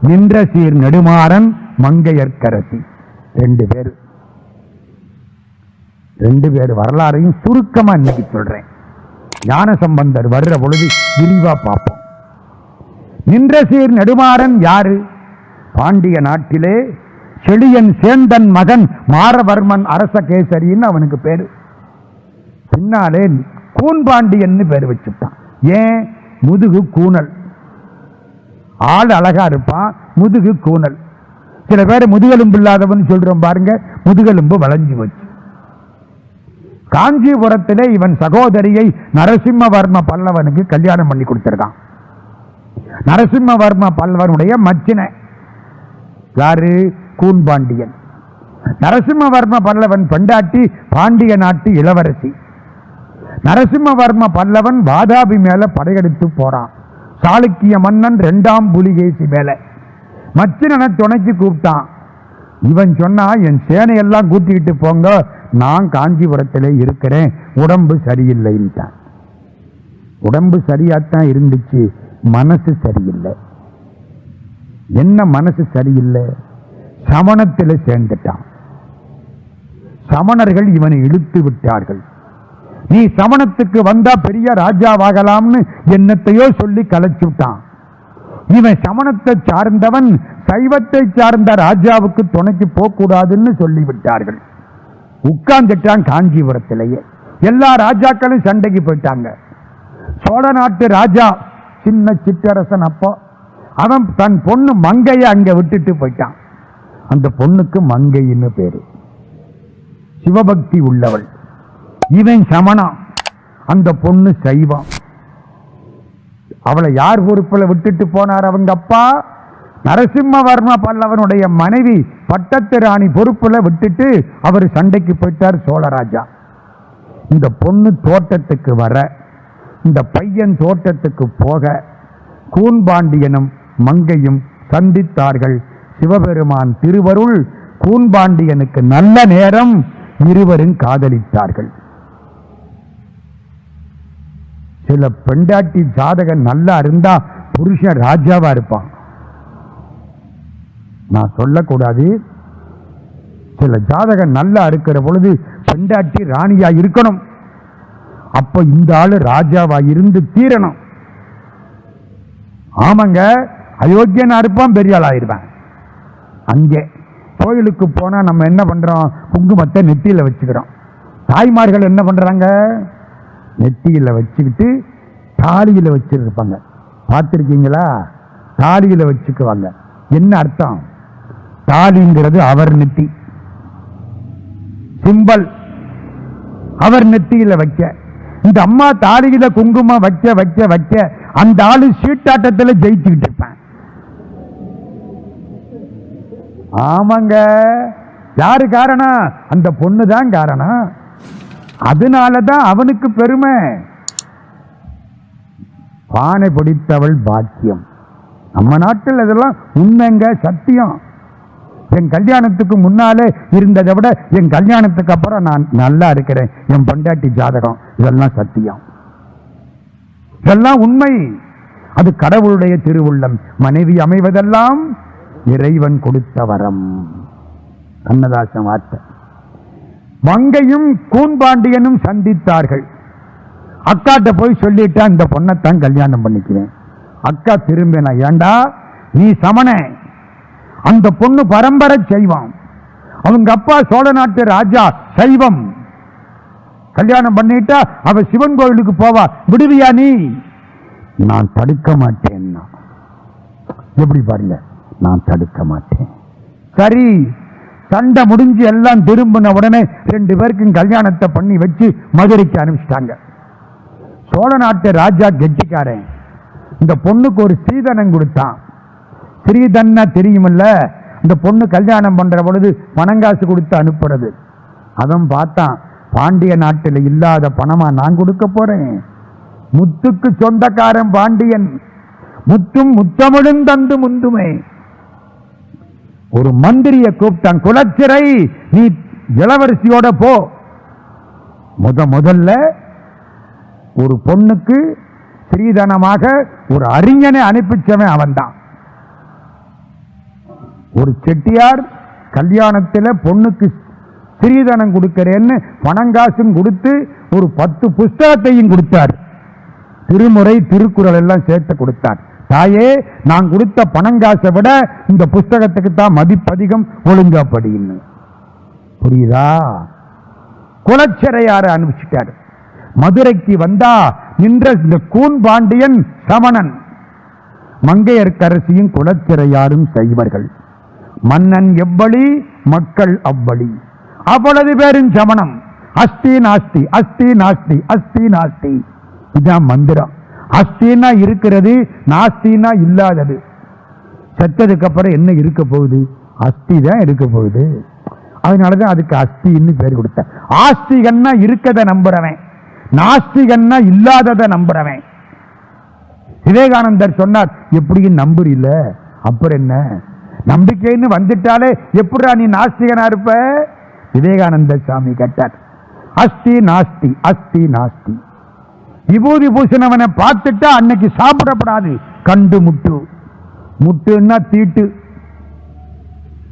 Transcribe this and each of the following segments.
நின்ற சீர் நெடுமாறன் மங்கையர்க்கரசி ரெண்டு பேர். ரெண்டு பேர் வரலாறையும் சுருக்கமா இன்னைக்கு சொல்றேன். ஞான சம்பந்தர் வர்ற பொழுது விரிவா பார்ப்போம். நின்ற சீர் நெடுமாறன் யாரு? பாண்டிய நாட்டிலே செழியன் சேந்தன் மகன் மாரவர்மன் அரச கேசரின்னு அவனுக்கு பேரு. பின்னாலே கூன்பாண்டியன்னு பேர் வச்சுட்டான். ஏன்? முதுகு கூனல். ஆள் அழகா இருப்பான் முதுகு கூனல். சில பேர் முதுகெலும்பு இல்லாதவன் சொல்றோம் பாருங்க முதுகெலும்பு வளைஞ்சு வச்சு காஞ்சிபுரத்திலே இவன் சகோதரியை நரசிம்மவர்ம பல்லவனுக்கு கல்யாணம் பண்ணி கொடுத்துருக்கான். நரசிம்மவர்ம பல்லவனுடைய மச்சினை. யாரு? கூன்பாண்டியன். நரசிம்மவர்ம பல்லவன் பெண்டாட்டி பாண்டிய நாட்டு இளவரசி. நரசிம்மவர்ம பல்லவன் வாதாபி மேல படையெடுத்து போறான். சாளுக்கிய மன்னன் ரெண்டாம் புலிகேசி மேலே. மச்சினனை துணைக்கு கூப்பிட்டான். இவன் சொன்னா என் சேனையெல்லாம் கூட்டிக்கிட்டு போங்க நான் காஞ்சிபுரத்தில் இருக்கிறேன் உடம்பு சரியில்லைன்ட்டான். உடம்பு சரியாகத்தான் இருந்துச்சு மனசு சரியில்லை. என்ன மனசு சரியில்லை? சமணத்தில் சேர்ந்துட்டான். சமணர்கள் இவனை இழுத்து விட்டார்கள். நீ சமணத்துக்கு வந்தா பெரிய ராஜாவாகலாம்னு என்னத்தையோ சொல்லி கலைச்சுட்டான். இவன் சமணத்தை சார்ந்தவன் சைவத்தை சார்ந்த ராஜாவுக்கு துணைக்கு போகக்கூடாதுன்னு சொல்லிவிட்டார்கள். உட்கார்ந்துட்டான் காஞ்சிபுரத்திலேயே. எல்லா ராஜாக்களும் சண்டைக்கு போயிட்டாங்க. சோழ நாட்டு ராஜா சின்ன சிற்றரசன் அப்போ அவன் தன் பொண்ணு மங்கையை அங்கே விட்டுட்டு போயிட்டான். அந்த பொண்ணுக்கு மங்கைன்னு பேரு. சிவபக்தி உள்ளவள். இவன் சமணம் அந்த பொண்ணு சைவம் அவளை யார் பொறுப்பில் விட்டுட்டு போனார் அவங்க அப்பா? நரசிம்மவர்ம பல்லவனுடைய மனைவி பட்டத்து ராணி பொறுப்பில் விட்டுட்டு அவர் சண்டைக்கு போயிட்டார் சோழராஜா. இந்த பொண்ணு தோட்டத்துக்கு வர இந்த பையன் தோட்டத்துக்கு போக கூன்பாண்டியனும் மங்கையும் சந்தித்தார்கள். சிவபெருமான் திருவருள் கூன்பாண்டியனுக்கு நல்ல நேரம் இருவரும் காதலித்தார்கள். சில பெண்டாட்டி ஜாதகம் நல்லா இருந்தா புருஷன் ராஜாவா இருப்பான். நான் சொல்லக்கூடாது. சில ஜாதகம் நல்லா இருக்கிற பொழுது பெண்டாட்டி ராணியா இருக்கணும். அப்ப இந்த ஆளு ராஜாவா இருந்து தீரணும். ஆமாங்க அயோக்கியனா இருப்பான் பெரிய ஆளாயிருப்பான் அங்கே கோயிலுக்கு போனா நம்ம என்ன பண்றோம்? குங்குமத்தை நெட்டியில வச்சுக்கிறோம். தாய்மார்கள் என்ன பண்றாங்க? நெத்தியில் வச்சுக்கிட்டு தாலியில் வச்சிருப்பாங்க. பார்த்துருக்கீங்களா? தாலியில் வச்சுக்குவாங்க. என்ன அர்த்தம்? தாலிங்கிறது அவர் நெத்தி. சிம்பல். அவர் நெத்தியில் வைக்க. இந்த அம்மா தாலியில குங்குமம் வைக்க வைக்க வைக்க அந்த ஆளு சீட்டாட்டத்தில் ஜெயிச்சுக்கிட்டு இருப்பேன். ஆமாங்க. யாரு காரணம்? அந்த பொண்ணு தான் காரணம். அதனாலதான் அவனுக்கு பெருமை. பானை பிடித்தவள் பாக்கியம். நம்ம நாட்டில் இதெல்லாம் உண்மைங்க சத்தியம். என் கல்யாணத்துக்கு முன்னாலே இருந்ததை விட என் கல்யாணத்துக்கு அப்புறம் நான் நல்லா இருக்கிறேன். என் பொண்டாட்டி ஜாதகம் இதெல்லாம் சத்தியம். இதெல்லாம் உண்மை. அது கடவுளுடைய திருவுள்ளம். மனைவி அமைவதெல்லாம் இறைவன் கொடுத்த வரம். கண்ணதாசன் வார்த்தை. மங்கையும் கூன்பாண்டியனும் சந்தித்தார்கள். அக்காட்ட போய் சொல்லிட்டா இந்த பொண்ணைத்தான் கல்யாணம் பண்ணிக்குவேன். அக்கா திரும்பினா ஏண்டா நீ சமண. அந்த பொண்ணு பரம்பரை செய்வான் அவங்க அப்பா சோழ நாட்டு ராஜா சைவம். கல்யாணம் பண்ணிட்டா அவ சிவன் கோவிலுக்கு போவா. விடுவியா நீ? நான் தடுக்க மாட்டேன்னா. எப்படி பாருங்க நான் தடுக்க மாட்டேன். சரி சண்டை முடிஞ்சு எல்லாம் திரும்பின உடனே ரெண்டு பேருக்கும் கல்யாணத்தை பண்ணி வச்சு மதுரைக்கு அனுப்பிச்சிட்டாங்க. சோழ நாட்டு ராஜா கெட்டிக்காரன். இந்த பொண்ணுக்கு ஒரு ஸ்ரீதனம் கொடுத்தான். ஸ்ரீதன்னா தெரியுமில்ல? இந்த பொண்ணு கல்யாணம் பண்ணுற பொழுது பணங்காசு கொடுத்து அனுப்புறது. அவன் பார்த்தான் பாண்டிய நாட்டில் இல்லாத பணமாக நான் கொடுக்க போகிறேன் முத்துக்கு சொந்தக்காரன் பாண்டியன். முத்தும் முத்தமிழும் தந்து முந்துமே. ஒரு மந்திரியை கூப்பிட்டான் குலச்சிறை நீ இளவரசியோட போ. முத முதல்ல ஒரு பொண்ணுக்கு ஸ்ரீதனமாக ஒரு அறிஞனை அனுப்பிச்சவன் அவன்தான். ஒரு செட்டியார் கல்யாணத்தில் பொண்ணுக்கு ஸ்ரீதனம் கொடுக்கிறேன்னு பணங்காசும் கொடுத்து ஒரு பத்து புஸ்தகத்தையும் கொடுத்தார். திருமுறை திருக்குறள் எல்லாம் சேர்த்து கொடுத்தார். தாயே நான் கொடுத்த பணங்காசை விட இந்த புஸ்தகத்துக்கு தான் மதிப்பதிகம் ஒழுங்கா படின்னு புரியுதா? குலச்சிறையார அனுப்பிச்சிட்டாரு. மதுரைக்கு வந்தா நின்ற இந்த கூன் பாண்டியன் சமணன். மங்கையர்க்கரசியும் குலச்சிறையாரும் செய்வர்கள் மன்னன் எவ்வளி மக்கள் அவ்வளி. அவ்வளவு பேரும் சமணம். அஸ்தி நாஸ்தி அஸ்தி நாஸ்தி அஸ்தி நாஸ்தி. இதான் மந்திரம். அஸ்தினா இருக்கிறது நாஸ்தினா இல்லாதது. செத்ததுக்கு அப்புறம் என்ன இருக்க போகுது? அஸ்தி தான் இருக்க போகுது. அதனால தான் அதுக்கு அஸ்தின்னு பேர் கொடுத்தேன். ஆஸ்திகன்னா இருக்கதை நம்புறவன். நாஸ்திகன்னா இல்லாததை நம்புறவன். விவேகானந்தர் சொன்னார் எப்படியும் நம்புறில்ல? அப்புறம் என்ன? நம்பிக்கைன்னு வந்துட்டாலே எப்படா நீ நாஸ்திகனா இருப்ப? விவேகானந்த சாமி கேட்டார் அஸ்தி நாஸ்தி அஸ்தி நாஸ்தி. விபூதி பூசினவனை பார்த்துட்டா அன்னைக்கு சாப்பிடப்படாது. கண்டு முட்டு. முட்டுன்னா தீட்டு.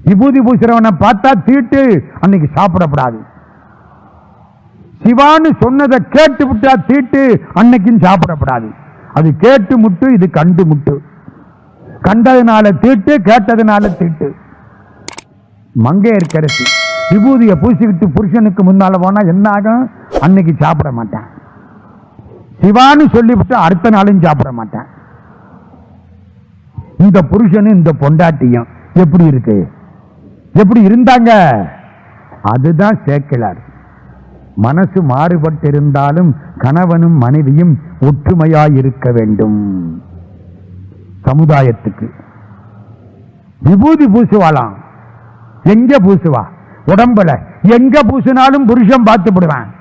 விபூதி பூசுறவனை பார்த்தா தீட்டு. அன்னைக்கு சாப்பிடப்படாது. சிவான்னு சொன்னதை கேட்டு விட்டா தீட்டு. அன்னைக்கும் சாப்பிடப்படாது. அது கேட்டு முட்டு இது கண்டு முட்டு. கண்டதுனால தீட்டு கேட்டதுனால தீட்டு. மங்கையர்க்கரசி விபூதியை பூசிக்கிட்டு புருஷனுக்கு முன்னால போனா என்ன ஆகும்? அன்னைக்கு சாப்பிட மாட்டேன். சிவான்னு சொல்லிவிட்டு அடுத்த நாளும் சாப்பிட மாட்டேன். இந்த புருஷனும் இந்த பொண்டாட்டியும் எப்படி இருக்கு? எப்படி இருந்தாங்க? அதுதான் சேக்கிலார் மனசு மாறுபட்டிருந்தாலும் கணவனும் மனைவியும் ஒற்றுமையாய் இருக்க வேண்டும். சமுதாயத்துக்கு. விபூதி பூசுவாளாம். எங்க பூசுவா? உடம்புல. எங்க பூசினாலும் புருஷன் பார்த்து விடுவேன்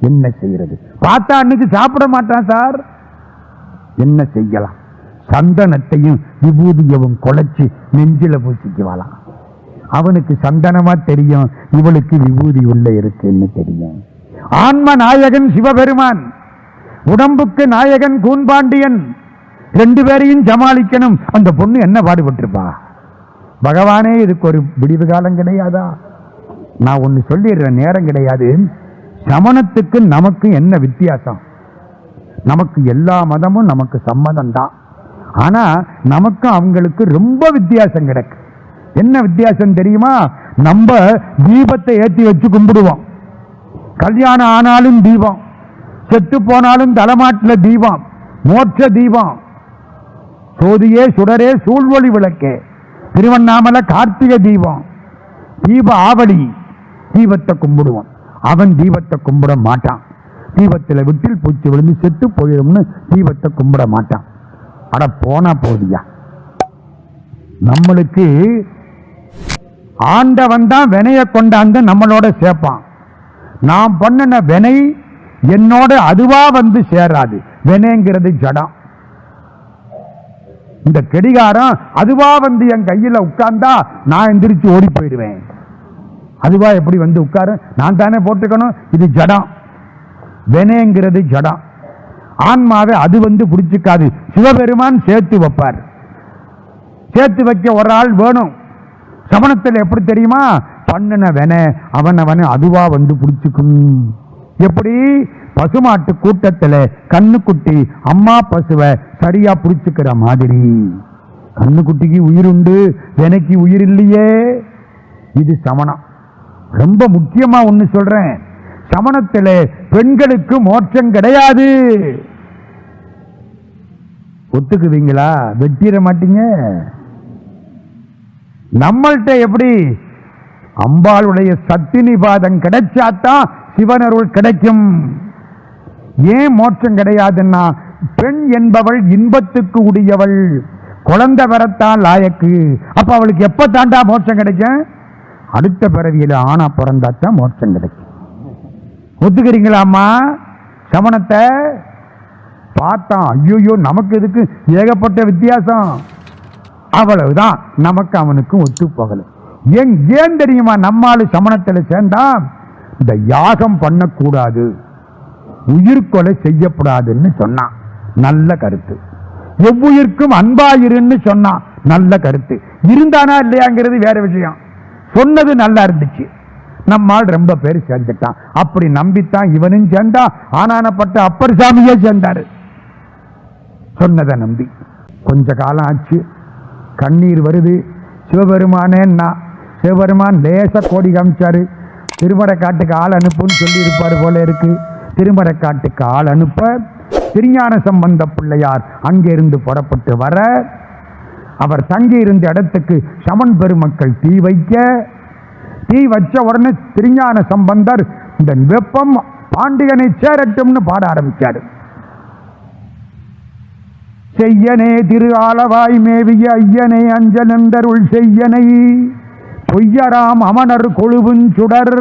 என்ன செய்யறது? பார்த்தா அன்னைக்கு சாப்பிட மாட்டான் சார். என்ன செய்யலாம்? சந்தனத்தையும் விபூதியவும் குலைச்சு நெஞ்சில பூசிக்குவாளாம் அவனுக்கு சந்தனமா தெரியும் இவளுக்கு விபூதி உள்ள இருக்குன்னு தெரியும். ஆன்ம நாயகன் சிவபெருமான் உடம்புக்கு நாயகன் கூன்பாண்டியன் ரெண்டு பேரையும் சமாளிக்கணும். அந்த பொண்ணு என்ன பாடுபட்டிருப்பா? பகவானே இதுக்கு ஒரு விடிவு காலம் கிடையாதா? நான் ஒன்னு சொல்லிடுறேன் நேரம் கிடையாது. சமணத்துக்கு நமக்கு என்ன வித்தியாசம்? நமக்கு எல்லா மதமும் நமக்கு சம்மதம் தான் ஆனா நமக்கு அவங்களுக்கு ரொம்ப வித்தியாசம் கிடைக்கு. என்ன வித்தியாசம் தெரியுமா? நம்ம தீபத்தை ஏற்றி வச்சு கும்பிடுவோம். கல்யாணம் ஆனாலும் தீபம். செத்து போனாலும் தலைமாட்டில் தீபம். மோட்ச தீபம். சோதியே சுடரே சூழ்வொளி விளக்கே. திருவண்ணாமலை கார்த்திகை தீபம். தீப ஆவலி தீபத்தை கும்பிடுவோம். அவன் தீபத்தை கும்பிட மாட்டான். தீபத்தில் விட்டில் பூச்சி விழுந்து செத்து போயிடும்னு தீபத்தை கும்பிட மாட்டான். அட போனா போதியா. நம்மளுக்கு ஆண்டவன் தான் வினைய கொண்டாந்து நம்மளோட சேர்ப்பான். நாம் பண்ணின வினை என்னோட அதுவா வந்து சேராது. வினைங்கிறது ஜடம். இந்த கெடிகாரம் அதுவா வந்து என் கையில் உட்கார்ந்தா நான் எந்திரிச்சு ஓடி போயிடுவேன். அதுவா எப்படி வந்து உட்காரு? நான் தானே போட்டுக்கணும்? இது ஜடம் வெனேங்கிறது ஜடம் ஆன்மாவை அது வந்து பிடிச்சிக்காது சிவபெருமான் சேர்த்து வைப்பார். சேர்த்து வைக்க ஒரு ஆள் வேணும். சமணத்தில் எப்படி தெரியுமா? பண்ணுன வென அவன் அதுவா வந்து பிடிச்சிக்கும் எப்படி? பசுமாட்டு கூட்டத்தில் கண்ணுக்குட்டி அம்மா பசுவை சரியா பிடிச்சிக்கிற மாதிரி. கண்ணுக்குட்டிக்கு உயிர் உண்டு வெனைக்கு உயிர் இல்லையே. இது சமணம். ரொம்ப முக்கியமா ஒண்ணு சொல்றேன். சமணத்துல பெண்களுக்கு மோட்சம் கிடையாது. ஒத்துக்குவீங்களா? வெட்டிட மாட்டீங்க. நம்மள்ட்ட எப்படி? அம்பாளுடைய சத்தினி பாதம் கிடைச்சாதான் சிவனருள் கிடைக்கும். ஏன் மோட்சம் கிடையாதுன்னா பெண் என்பவள் இன்பத்துக்கு உடையவள் குழந்தை வரத்தான் லாயக்கு. அப்ப அவளுக்கு எப்ப தாண்டா மோட்சம் கிடைக்கும்? அடுத்த பிறவியில் ஆணா பிறந்தாத்தான் மோட்சம் கிடைக்கும். ஒத்துக்கிறீங்களாம்மா சமணத்தை பார்த்தான் ஐயோயோ நமக்கு இதுக்கு ஏகப்பட்ட வித்தியாசம். அவ்வளவுதான். நமக்கு அவனுக்கும் ஒத்து போகல. ஏன் ஏன் தெரியுமா நம்மாளு சமணத்தில் சேர்ந்தா? இந்த யாகம் பண்ணக்கூடாது. உயிர்கொலை செய்யக்கூடாதுன்னு சொன்னான். நல்ல கருத்து. எவ்வுயிர்க்கும் அன்பாயிருன்னு சொன்னான். நல்ல கருத்து. இருந்தானா இல்லையாங்கிறது வேற விஷயம். சொன்னது நல்லா இருந்துச்சு. நம்மால் ரொம்ப பேர் சேர்ந்துட்டான். அப்படி நம்பித்தான் இவனும் சேர்ந்தான். ஆனானப்பட்ட அப்பர் சாமியே சேர்ந்தாரு. சொன்னதை நம்பி. கொஞ்ச காலம் ஆச்சு. கண்ணீர் வருது. சிவபெருமானேன்னா சிவபெருமான் லேச கோடி காமிச்சாரு. திருமறைக்காட்டுக்கு ஆள் அனுப்புன்னு சொல்லியிருப்பார் போல இருக்கு. திருமறைக்காட்டுக்கு ஆள் அனுப்ப. திருஞான சம்பந்த பிள்ளையார் அங்கிருந்து புறப்பட்டு வர. அவர் தங்கி இருந்த இடத்துக்கு சமன் பெருமக்கள் தீ வைக்க தீ வச்ச உடனே திருஞான சம்பந்தர் இந்த வெப்பம் பாண்டியனை சேரட்டும்னு பாட ஆரம்பித்தார் செய்யனே திரு ஆலவாய் மேவிய ஐயனே அஞ்சனந்தருள் செய்யனை பொய்யராம் அமனர் கொழுவுஞ்சுடர்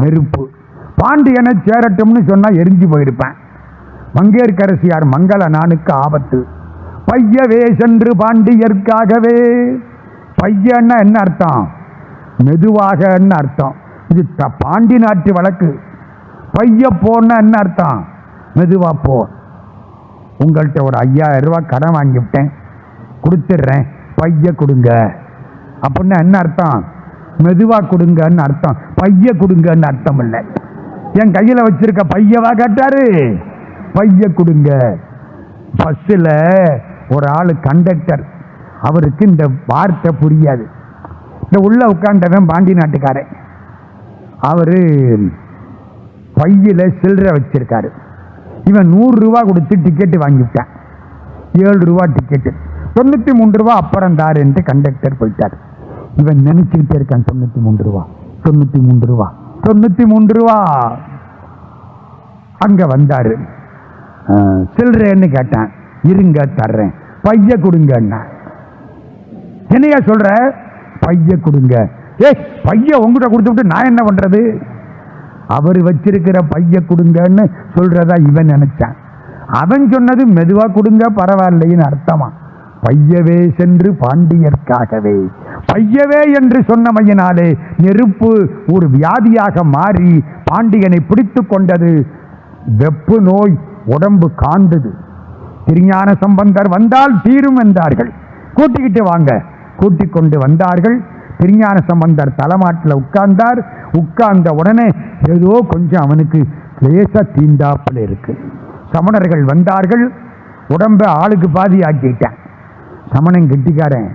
நெருப்பு. பாண்டியனை சேரட்டும்னு சொன்னால் எரிஞ்சு போயிருப்பேன். மங்கேற்கரசியார் மங்கள நானுக்கு ஆபத்து. பையவே சென்று பாண்டியர்க்காகவே. பையன்னா என்ன அர்த்தம்? மெதுவாக என்ன அர்த்தம்? இது த- பாண்டி நாட்டு வழக்கு. பைய போன்னா என்ன அர்த்தம்? மெதுவா போ. உங்கள்கிட்ட ஒரு ஐயாயிரம் ரூபா கடன் வாங்கிவிட்டேன். கொடுத்துட்றேன். பைய கொடுங்க. அப்படின்னா என்ன அர்த்தம்? மெதுவாக கொடுங்கன்னு அர்த்தம். பைய கொடுங்கன்னு அர்த்தம் இல்லை. என் கையில் வச்சிருக்க பையவா கேட்டாரு பைய கொடுங்க. பஸ்ஸில் ஒரு ஆள் கண்டக்டர் அவருக்கு இந்த வார்த்தை புரியாது. இந்த உள்ளே உட்காந்தவன் பாண்டி நாட்டுக்காரன். அவர் பையில் சில்லறை வச்சிருக்காரு. இவன் நூறுரூவா கொடுத்து டிக்கெட்டு வாங்கிவிட்டான். ஏழு ரூபா டிக்கெட்டு தொண்ணூற்றி மூணு ரூபா அப்புறம் தாருன்ட்டு கண்டக்டர் போயிட்டார். இவன் நினச்சிக்கிட்டே இருக்கான் தொண்ணூற்றி மூணு ரூபா தொண்ணூற்றி மூன்று ரூபா தொண்ணூற்றி மூன்று ரூபா. அங்கே வந்தார். சில்லறைன்னு கேட்டான். இருங்க தர்றேன். பைய கொடுங்கன்னா என்னையா சொல்ற? பைய கொடுங்க. ஏய் பைய உங்ககிட்ட கொடுத்து விட்டு நான் என்ன பண்றது? அவர் வச்சிருக்கிற பைய கொடுங்கன்னு சொல்றதா இவன் நினைச்சான். அவன் சொன்னது மெதுவா கொடுங்க பரவாயில்லைன்னு அர்த்தமா? பையவே சென்று பாண்டியர்க்காகவே. பையவே என்று சொன்னமையினாலே நெருப்பு ஒரு வியாதியாக மாறி பாண்டியனை பிடித்து கொண்டது. வெப்பு நோய் உடம்பு காந்தது. திருஞான சம்பந்தர் வந்தால் தீரும் என்றார்கள். கூட்டிக்கிட்டு வாங்க. கூட்டிக் கொண்டு வந்தார்கள். திருஞான சம்பந்தர் தலைமாட்டில் உட்கார்ந்தார். உட்கார்ந்த உடனே ஏதோ கொஞ்சம் அவனுக்கு லேசா தீண்டாப்பில் இருக்கு. சமணர்கள் வந்தார்கள். உடம்ப ஆளுக்கு பாதி ஆக்கிட்டேன் சமணன் கெட்டிக்காரன்.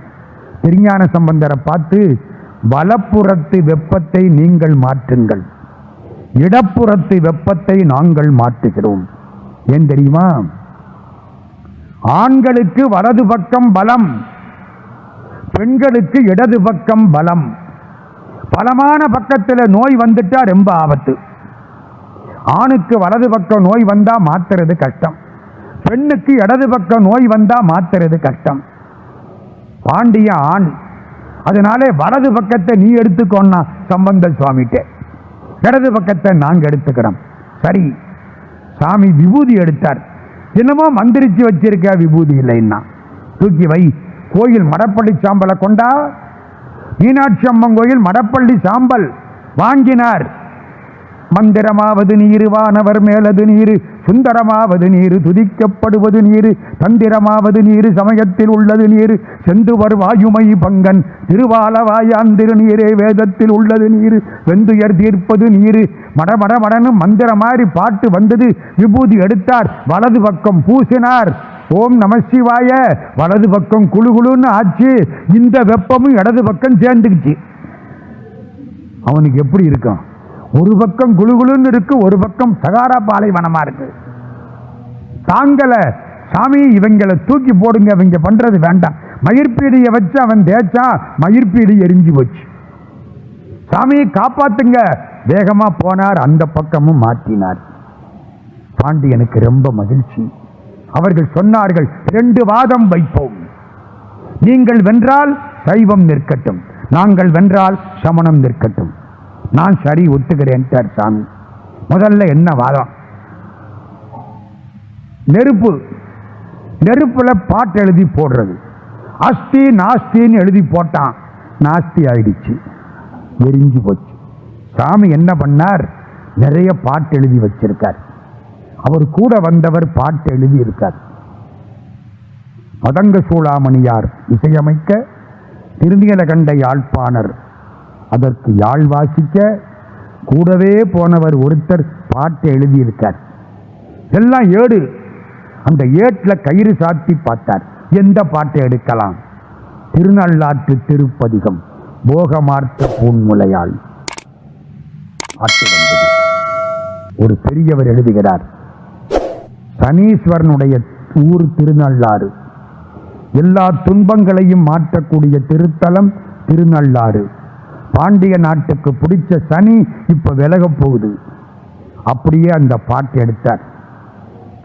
திருஞான சம்பந்தரை பார்த்து வலப்புறத்து வெப்பத்தை நீங்கள் மாற்றுங்கள். இடப்புறத்து வெப்பத்தை நாங்கள் மாற்றுகிறோம். ஏன் தெரியுமா? ஆண்களுக்கு வலது பக்கம் பலம் பெண்களுக்கு இடது பக்கம் பலம். பலமான பக்கத்தில் நோய் வந்துட்டா ரொம்ப ஆபத்து. ஆணுக்கு வலது பக்கம் நோய் வந்தால் மாத்துறது கஷ்டம். பெண்ணுக்கு இடது பக்கம் நோய் வந்தால் மாத்துறது கஷ்டம். பாண்டிய ஆண் அதனாலே வலது பக்கத்தை நீ எடுத்துக்கோன்னா சம்பந்த சுவாமிகிட்ட. இடது பக்கத்தை நாங்கள் எடுத்துக்கிறோம். சரி சாமி விபூதி எடுத்தார். என்னமோ மந்திரிச்சு வச்சிருக்க விபூதி இல்லைன்னா? தூக்கி வை. கோயில் மடப்பள்ளி சாம்பலை கொண்டா? மீனாட்சி அம்மன் கோயில் மடப்பள்ளி சாம்பல். வாங்கினார். மந்திரமாவது நீரு வானவர் மேலது நீரு சுந்தரமாவது நீரு துதிக்கப்படுவது நீரு தந்திரமாவது நீரு சமயத்தில் உள்ளது நீரு செந்துவர் வாயுமை பங்கன் திருவாலவாயான் திருநீரே வேதத்தில் உள்ளது நீரு வெந்துயர் தீர்ப்பது நீரு மடமட மடனும் மந்திர மாதிரி பாட்டு வந்தது விபூதி எடுத்தார் வலது பக்கம் பூசினார் ஓம் நம சிவாய வலது பக்கம் குழு குழுன்னு ஆச்சு இந்த வெப்பமும் இடது பக்கம் சேர்ந்துக்குச்சு. அவனுக்கு எப்படி இருக்கும் ஒரு பக்கம் குழுகுழுன்னு இருக்கு ஒரு பக்கம் சகாரா பாலைவனமா இருக்கு. தாங்களை சாமி இவங்களை தூக்கி போடுங்க இவங்க பண்றது வேண்டாம். மயிர்பீடியை வச்சு அவன் தேய்ச்சா மயிர்பீடி எரிஞ்சு போச்சு. சாமியை காப்பாத்துங்க. வேகமா போனார் அந்த பக்கமும் மாற்றினார். பாண்டியனுக்கு ரொம்ப மகிழ்ச்சி. அவர்கள் சொன்னார்கள் ரெண்டு வாதம் வைப்போம். நீங்கள் வென்றால் சைவம் நிற்கட்டும். நாங்கள் வென்றால் சமணம் நிற்கட்டும். நான் சரி ஒத்துக்கிறேன்ட்டார் சாமி. முதல்ல என்ன வாதம்? நெருப்பு. நெருப்புல பாட்டு எழுதி போடுறது. அஸ்தி நாஸ்தின்னு எழுதி போட்டான். நாஸ்தி ஆயிடுச்சு. எரிஞ்சு போச்சு. சாமி என்ன பண்ணார்? நிறைய பாட்டு எழுதி வச்சிருக்கார். அவர் கூட வந்தவர் பாட்டு எழுதி இருக்கார். மதங்க சூளாமணியார் இசையமைக்க திருநீலகண்ட யாழ்ப்பாணர் அதற்கு யாழ் வாசிக்க கூடவே போனவர் ஒருத்தர் பாட்டு எழுதியிருக்கார். எல்லாம் ஏடு. அந்த ஏட்டில் கயிறு சாத்தி பார்த்தார். எந்த பாட்டை எடுக்கலாம்? திருநள்ளாற்று திருப்பதிகம் போகமார்த்த பூன்முலையால் பாட்டு வந்தது. ஒரு பெரியவர் எழுதுகிறார் சனீஸ்வரனுடைய ஊர் திருநள்ளாறு. எல்லா துன்பங்களையும் மாற்றக்கூடிய திருத்தலம் திருநள்ளாறு. பாண்டிய நாட்டுக்கு பிடிச்ச சனி இப்போ விலக போகுது. அப்படியே அந்த பாட்டு எடுத்தார்.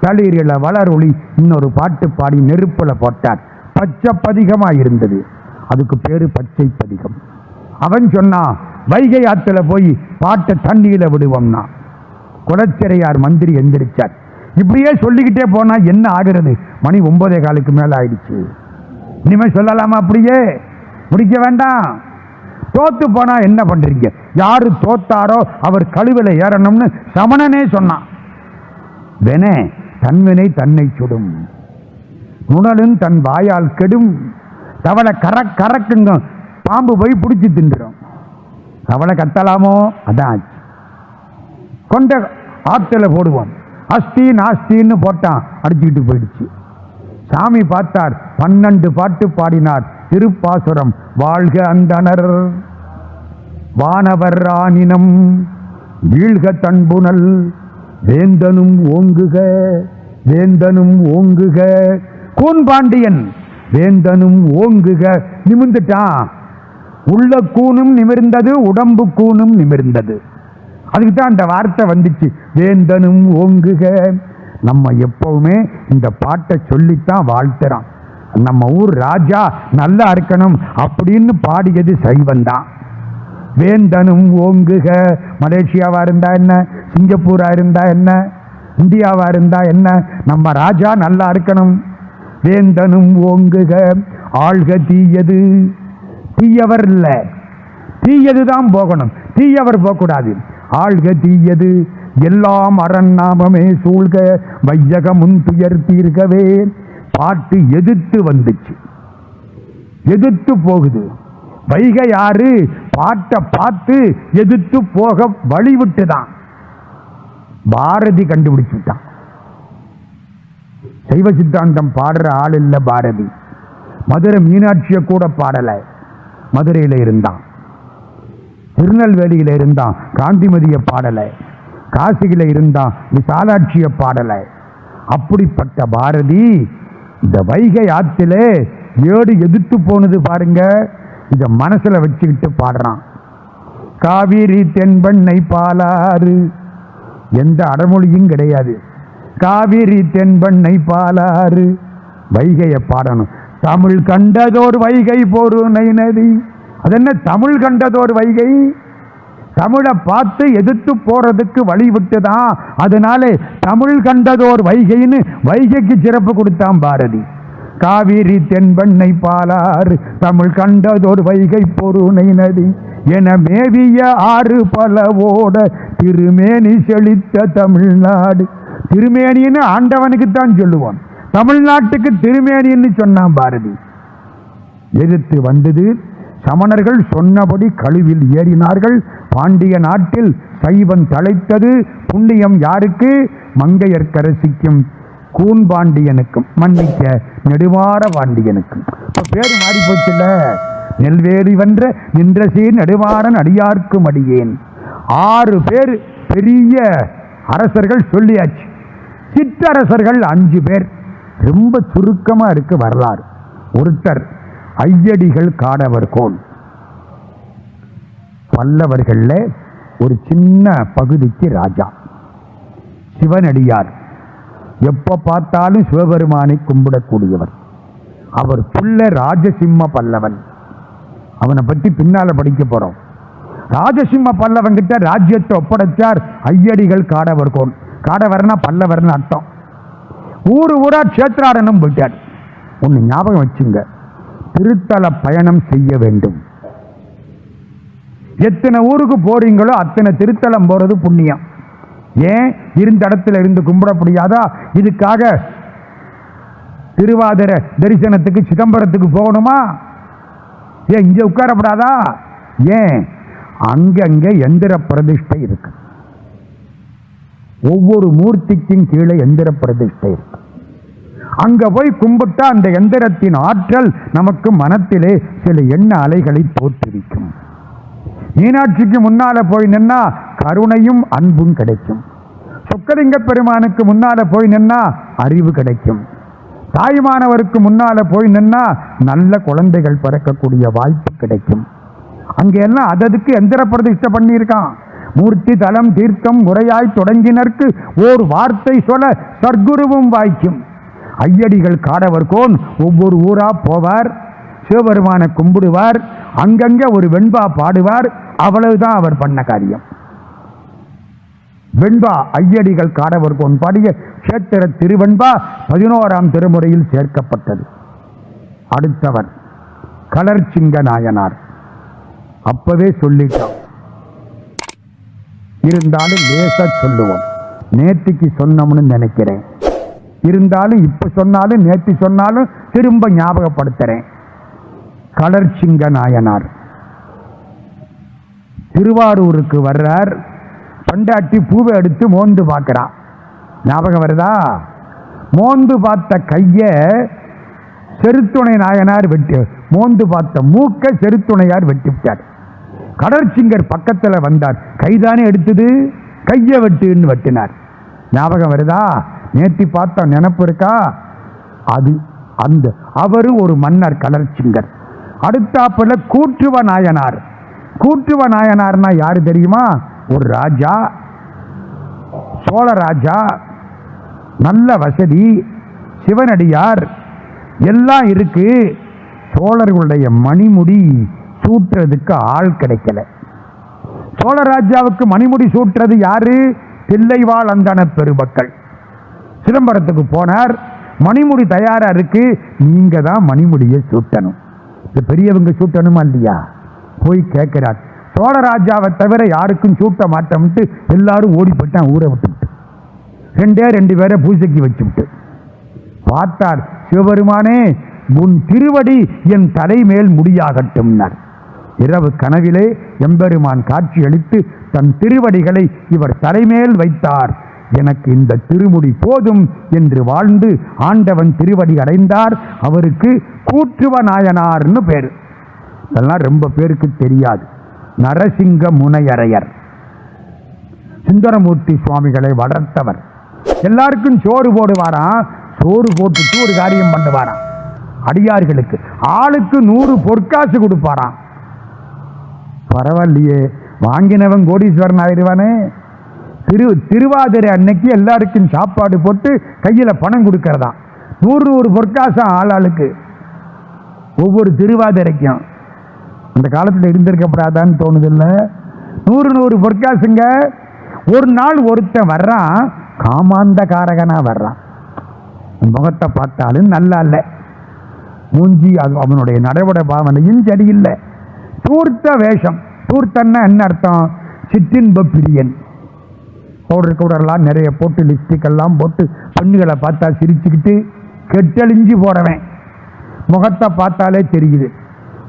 களிரில வளரொளி இன்னொரு பாட்டு பாடி நெருப்பில் போட்டார். பச்சை பதிகமாக இருந்தது. அதுக்கு பேர் பச்சை பதிகம். அவன் சொன்னான் வைகை ஆற்றுல போய் பாட்டை தண்ணியில் விடுவோம்னா. குலச்சிறையார் மந்திரி எந்திரிச்சார். இப்படியே சொல்லிக்கிட்டே போனால் என்ன ஆகிறது? மணி ஒன்பதே காலுக்கு மேலே ஆயிடுச்சு. இனிமேல் சொல்லலாமா அப்படியே? முடிக்க வேண்டாம். தோத்து போனால் என்ன பண்ணுறீங்க யார் தோத்தாரோ அவர் கழுவில் ஏறணும்னு சமணனே சொன்னான். வெனே தன்வினை தன்னை சுடும். நுணலும் தன் வாயால் கெடும். தவளை கரக் கரக்குங்க பாம்பு போய் பிடிச்சி தின்றுடும் தவளை கத்தலாமோ அதான். கொண்ட ஆத்துல போடுவோம். அஸ்தி நாஸ்தின்னு போட்டான். அடிச்சுக்கிட்டு போயிடுச்சு. சாமி பார்த்தார். பன்னெண்டு பாட்டு பாடினார். திருப்பாசுரம். வாழ்க அந்தனர் வானவர் ராணினம். வீழ்க தன்புணல் வேந்தனும் ஓங்குக. வேந்தனும் ஓங்குக. கூன்பாண்டியன். வேந்தனும் ஓங்குக. நிமிர்ந்துட்டான் உள்ள கூனும் நிமிர்ந்தது உடம்பு கூனும் நிமிர்ந்தது. அதுக்கு தான் அந்த வார்த்தை வந்துச்சு. வேந்தனும் ஓங்குக. நம்ம எப்பவுமே இந்த பாட்டை சொல்லித்தான் வாழ்த்துறான் நம்ம ஊர் ராஜா நல்லா இருக்கணும் அப்படின்னு பாடியது சைவந்தான் வேந்தனும் ஓங்குக. மலேசியாவாக இருந்தா என்ன? சிங்கப்பூராக இருந்தா என்ன? இந்தியாவாக இருந்தா என்ன? நம்ம ராஜா நல்லா இருக்கணும். வேந்தனும் ஓங்குக. ஆழ்க தீயது. தீயவர் இல்லை. தீயது தான் போகணும். தீயவர் போகக்கூடாது. ஆள்க தீயது. எல்லாம் அரண் நாமமே சூழ்க. வையகமுன் துயர் தீர்க்கவே பாட்டு எதிர்த்து வந்துச்சு. எதிர்த்து போகுது. வைகை ஆறு பாட்டை பார்த்து எதிர்த்து போக வழி தான் பாரதி கண்டுபிடிச்சுட்டான். சைவ சித்தாந்தம் பாடுற ஆள் இல்ல பாரதி. மதுரை மீனாட்சியை கூட பாடலை. மதுரையில இருந்தான். திருநெல்வேலியில இருந்தான். காந்திமதியை பாடலை. காசியில இருந்தான். விசாலாட்சியை பாடலை. அப்படிப்பட்ட பாரதி இந்த வைகை ஆற்றிலே ஏடு எதிர்த்து போனது பாருங்க. இதை மனசில் வச்சுக்கிட்டு பாடுறான். காவிரி தென்பெண்ணை பாலாறு. எந்த அடமொழியும் கிடையாது. காவிரி தென்பெண்ணை பாலாறு. வைகையை பாடணும். தமிழ் கண்டதோர் வைகை பொருணை நதி அது என்ன தமிழ் கண்டதோர் வைகை? தமிழை பார்த்து எதிர்த்து போறதுக்கு வழிவிட்டு விட்டுதான் அதனால தமிழ் கண்டதோர் வைகைன்னு வைகைக்கு சிறப்பு கொடுத்தான் பாரதி. காவிரி தென்பெண்ணை பாலாறு தமிழ் கண்டதோர் வைகை பொருணை நதி என மேவிய ஆறு பலவோட திருமேனி செழித்த தமிழ்நாடு. திருமேனின்னு ஆண்டவனுக்குத்தான் சொல்லுவான். தமிழ்நாட்டுக்கு திருமேனின்னு சொன்னான் பாரதி. எதிர்த்து வந்தது சமணர்கள் சொன்னபடி கழுவில் ஏறினார்கள். பாண்டிய நாட்டில் சைவன் தழைத்தது. புண்ணியம் யாருக்கு? மங்கையர்க்கரசிக்கும். கூன்பாண்டியனுக்கும். மன்னிக்க நெடுவார பாண்டியனுக்கும். இப்போ பேர் மாறி போச்சுல்ல? நெல்வேலி வென்ற நின்ற சீர் அடியார்க்கும் அடியேன். ஆறு பேர் பெரிய அரசர்கள் சொல்லியாச்சு. சிற்றரசர்கள் அஞ்சு பேர். ரொம்ப சுருக்கமாக இருக்கு வரலாறு. ஒருத்தர் ஐயடிகள் காடவர் கோன். பல்லவர்களில் ஒரு சின்ன பகுதிக்கு ராஜா. சிவனடியார். எப்போ பார்த்தாலும் சிவபெருமானை கும்பிடக்கூடியவர். அவர் புள்ள ராஜசிம்ம பல்லவன். அவனை பற்றி பின்னால் படிக்க போகிறோம் ராஜசிம்ம பல்லவன் கிட்ட ராஜ்யத்தை ஒப்படைச்சார் ஐயடிகள் காடவர் கோன். காடவர்னா பல்லவர்னு அர்த்தம். ஊர் ஊரா கஷேத்ராடனம் போயிட்டார். ஒன்று ஞாபகம் வச்சுங்க. திருத்தல பயணம் செய்ய வேண்டும். எத்தனை ஊருக்கு போறீங்களோ அத்தனை திருத்தலம் போறது புண்ணியம். ஏன்? இருந்த இடத்துல இருந்து கும்பிட முடியாதா? இதுக்காக திருவாதிர தரிசனத்துக்கு சிதம்பரத்துக்கு போகணுமா? ஏன் இங்கே உட்காரப்படாதா? ஏன்? அங்கங்கே எந்திர பிரதிஷ்டை இருக்கு. ஒவ்வொரு மூர்த்திக்கும் கீழே எந்திர பிரதிஷ்டை இருக்கு. அங்கே போய் கும்பிட்டா அந்த எந்திரத்தின் ஆற்றல் நமக்கு மனத்திலே சில எண்ண அலைகளை தோற்றுவிக்கும். மீனாட்சிக்கு முன்னால் போய் நின்னா கருணையும் அன்பும் கிடைக்கும். சொக்கலிங்க பெருமானுக்கு முன்னால் போய் நின்னா அறிவு கிடைக்கும். தாய்மானவருக்கு முன்னால் போய் நின்னா நல்ல குழந்தைகள் பிறக்கக்கூடிய வாய்ப்பு கிடைக்கும். அங்கே எல்லாம் அததுக்கு எந்திர பிரதிஷ்டை பண்ணியிருக்கான். மூர்த்தி தலம் தீர்க்கம் முறையாய் தொடங்கினருக்கு ஓர் வார்த்தை சொல்ல சர்க்குருவும் வாய்க்கும். ஐயடிகள் காடவர்கோன் ஒவ்வொரு ஊரா போவார் சிவபெருமானை கும்பிடுவார் அங்கங்கே ஒரு வெண்பா பாடுவார் அவ்வளவுதான் அவர் பண்ண காரியம். வெண்பா ஐயடிகள் காடவர்கோன் பாடிய கஷேத்திர திருவெண்பா பதினோராம் திருமுறையில் சேர்க்கப்பட்டது. அடுத்தவர் கலர்ச்சிங்க நாயனார். அப்பவே சொல்லிட்டோம் இருந்தாலும் லேசா சொல்லுவோம். நேற்றுக்கு சொன்னோம்னு நினைக்கிறேன். இருந்தாலும் இப்போ சொன்னாலும் நேற்று சொன்னாலும் திரும்ப ஞாபகப்படுத்துகிறேன் கலர்ச்சிங்க நாயனார். திருவாரூருக்கு வர்றார். பண்டாட்டி பூவை எடுத்து மோந்து பார்க்குறா. ஞாபகம் வருதா? மோந்து பார்த்த கையை செருத்துணை நாயனார் வெட்டி மோந்து பார்த்த மூக்க செருத்துணையார் வெட்டி விட்டார் கடற்சிங்கர் பக்கத்தில் வந்தார். கைதானே எடுத்தது? கையை வெட்டுன்னு வெட்டினார். ஞாபகம் வருதா? நேத்தி பார்த்தோம் நினப்பு இருக்கா? அது அந்த அவரு ஒரு மன்னர் கலர்ச்சிங்கர். அடுத்தாப்புல கூற்றுவ நாயனார். கூற்றுவ நாயனார்னா யாரு தெரியுமா? ஒரு ராஜா சோழ ராஜா நல்ல வசதி சிவனடியார். எல்லாம் இருக்கு. சோழர்களுடைய மணிமுடி சூட்டுறதுக்கு ஆள் கிடைக்கல. சோழ ராஜாவுக்கு மணிமுடி சூட்டுறது யாரு? தில்லைவாழ் அந்தன பெருமக்கள். சிதம்பரத்துக்கு போனார். மணிமுடி தயாராக இருக்கு நீங்கள் தான் மணிமுடியை சூட்டணும். இந்த பெரியவங்க சூட்டணுமா இல்லையா? போய் கேட்கிறார். சோழராஜாவை தவிர யாருக்கும் சூட்ட மாட்டோம்ட்டு எல்லாரும் ஓடி போயிட்டான் ஊரை விட்டுவிட்டு ரெண்டே ரெண்டு பேரை பூஜைக்கு வச்சுவிட்டு பார்த்தார் சிவபெருமானே உன் திருவடி என் தலைமேல் முடியாகட்டும்னார். இரவு கனவிலே எம்பெருமான் காட்சியளித்து தன் திருவடிகளை இவர் தலைமேல் வைத்தார். எனக்கு இந்த திருமுடி போதும் என்று வாழ்ந்து ஆண்டவன் திருவடி அடைந்தார். அவருக்கு கூற்றுவ நாயனார்னு பேர். இதெல்லாம் ரொம்ப பேருக்கு தெரியாது. நரசிங்க முனையரையர் சுந்தரமூர்த்தி சுவாமிகளை வளர்த்தவர். எல்லாருக்கும் சோறு போடுவாராம் சோறு போட்டுட்டு ஒரு காரியம் பண்ணுவாராம் அடியார்களுக்கு. ஆளுக்கு நூறு பொற்காசு கொடுப்பாராம். பரவாயில்லையே. வாங்கினவன் கோடீஸ்வரன் ஆயிடுவானே. திரு திருவாதிரை அன்னைக்கு எல்லாருக்கும் சாப்பாடு போட்டு கையில் பணம் கொடுக்கறதா? நூறு நூறு பொற்காசம் ஆளாளுக்கு. ஒவ்வொரு திருவாதிரைக்கும். அந்த காலத்தில் இருந்திருக்கப்படாதான்னு தோணுதில்ல. நூறு நூறு பொற்காசுங்க. ஒரு நாள் ஒருத்தன் வர்றான் காமாந்தகாரகனா வர்றான். முகத்தை பார்த்தாலும் நல்லா இல்லை. மூஞ்சி அது அவனுடைய நடவட பாவனையும் சரியில்லை. தூர்த்த வேஷம். தூர்த்தன்னா என்ன அர்த்தம்? சிற்றின்ப பிரியன். பவுடர் கவுடர்லாம் நிறைய போட்டு லிப்ஸ்டிக்கெல்லாம் போட்டு பெண்ணுகளை பார்த்தா சிரிச்சுக்கிட்டு கெட்டழிஞ்சு போறவன். முகத்தை பார்த்தாலே தெரியுது.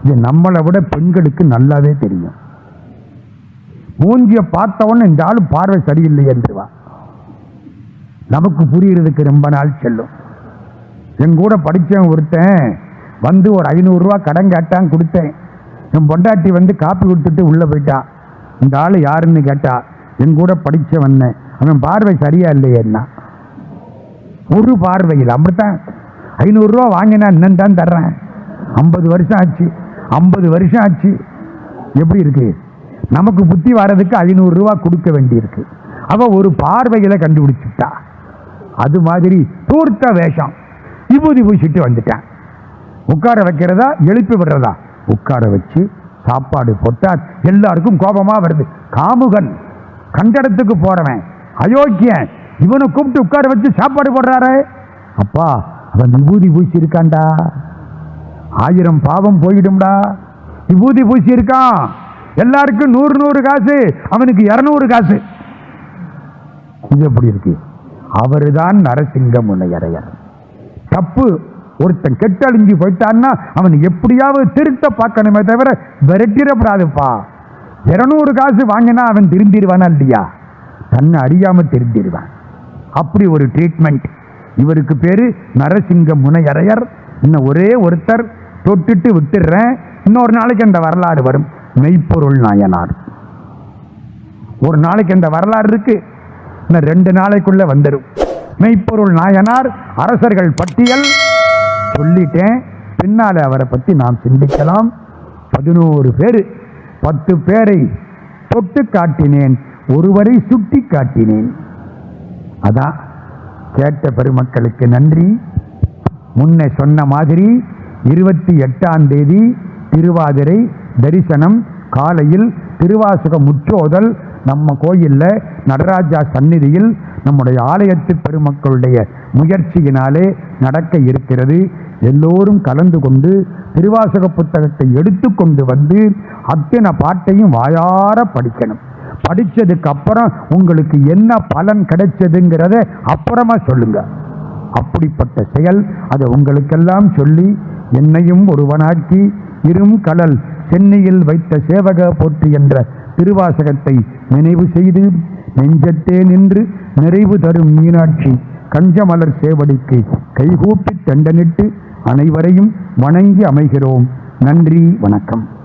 இது நம்மளை விட பெண்களுக்கு நல்லாவே தெரியும். மூஞ்சியை பார்த்தவொன்னே இந்த ஆள் பார்வை சரியில்லை என்றுவா. நமக்கு புரியறதுக்கு ரொம்ப நாள் செல்லும். என் கூட படித்தவன் ஒருத்தன் வந்து ஒரு ஐநூறுரூவா கடன் கேட்டான் கொடுத்தேன். என் பொண்டாட்டி வந்து காப்பி கொடுத்துட்டு உள்ளே போயிட்டான் இந்த ஆள் யாருன்னு கேட்டா என் கூட படித்தவன் அவன் பார்வை சரியா இல்லையேன்னா ஒரு பார்வையில் அப்படித்தான். ஐநூறுரூவா வாங்கினா இன்னும் தான் தர்றேன். ஐம்பது வருஷம் ஆச்சு. ஐம்பது வருஷம் ஆச்சு. எப்படி இருக்கு? நமக்கு புத்தி வர்றதுக்கு ஐநூறுரூவா கொடுக்க வேண்டியிருக்கு. அவள் ஒரு பார்வையில் கண்டுபிடிச்சிட்டா. அது மாதிரி தூர்த்த வேஷம். விபூதி பூசிட்டு வந்துட்டேன். உட்கார வைக்கிறதா? எழுப்பி விடுறதா? உட்கார வச்சு சாப்பாடு போட்டால் எல்லாருக்கும் கோபமாக வருது. காமுகன். கண்டடத்துக்கு போறவன். அயோக்கியன். இவனை கூப்பிட்டு உட்கார வச்சு சாப்பாடு போடுறாரு. அப்பா அவன் விபூதி பூசி இருக்கான்டா ஆயிரம் பாவம் போயிடும்டா. விபூதி பூசி இருக்கான் எல்லாருக்கும் நூறு நூறு காசு அவனுக்கு இரநூறு காசு. இது எப்படி இருக்கு? அவருதான் நரசிங்க முனையரையர் தப்பு. ஒருத்தன் கெட்டழிஞ்சு போயிட்டான்னா அவன் எப்படியாவது திருத்த பார்க்கணுமே தவிர விரட்டிடப்படாதுப்பா. இருநூறு காசு வாங்கினா அவன் திரும்பிடுவானா இல்லையா? தன்னை அறியாம திருந்திடுவான். அப்படி ஒரு ட்ரீட்மெண்ட் இவருக்கு பேரு நரசிங்க முனையரையர் இன்னும் ஒரே ஒருத்தர். தொட்டுட்டு விட்டுடுறேன். இன்னொரு நாளைக்கு அந்த வரலாறு வரும். மெய்ப்பொருள் நாயனார். ஒரு நாளைக்கு அந்த வரலாறு இருக்கு. இன்னும் ரெண்டு நாளைக்குள்ள வந்துடும் மெய்ப்பொருள் நாயனார் அரசர்கள் பட்டியல். சொல்லிட்டேன். பின்னால் அவரை பத்தி நாம் சிந்திக்கலாம். பதினோரு பேர். பத்து பேரை தொட்டு காட்டினேன் ஒருவரை சுட்டி காட்டினேன். அதான் கேட்ட பெருமக்களுக்கு நன்றி. முன்ன சொன்ன மாதிரி இருபத்தி எட்டாம் தேதி திருவாதிரை தரிசனம் காலையில் திருவாசக முற்றோதல் நம்ம கோயிலில் நடராஜா சந்நிதியில் நம்முடைய ஆலயத்து பெருமக்களுடைய முயற்சியினாலே நடக்க இருக்கிறது. எல்லோரும் கலந்து கொண்டு திருவாசக புத்தகத்தை எடுத்துக்கொண்டு வந்து அத்தனை பாட்டையும் வாயார படிக்கணும். படித்ததுக்கு அப்புறம் உங்களுக்கு என்ன பலன் கிடைச்சதுங்கிறத அப்புறமா சொல்லுங்க. அப்படிப்பட்ட செயல் அதை உங்களுக்கெல்லாம் சொல்லி என்னையும் ஒருவனாக்கி இரும் கடல் சென்னையில் வைத்த சேவக போற்றி என்ற திருவாசகத்தை நினைவு செய்து நெஞ்சத்தே நின்று நிறைவு தரும் மீனாட்சி கஞ்சமலர் சேவடிக்கு கைகூப்பி தண்டனிட்டு அனைவரையும் வணங்கி அமைகிறோம். நன்றி வணக்கம்.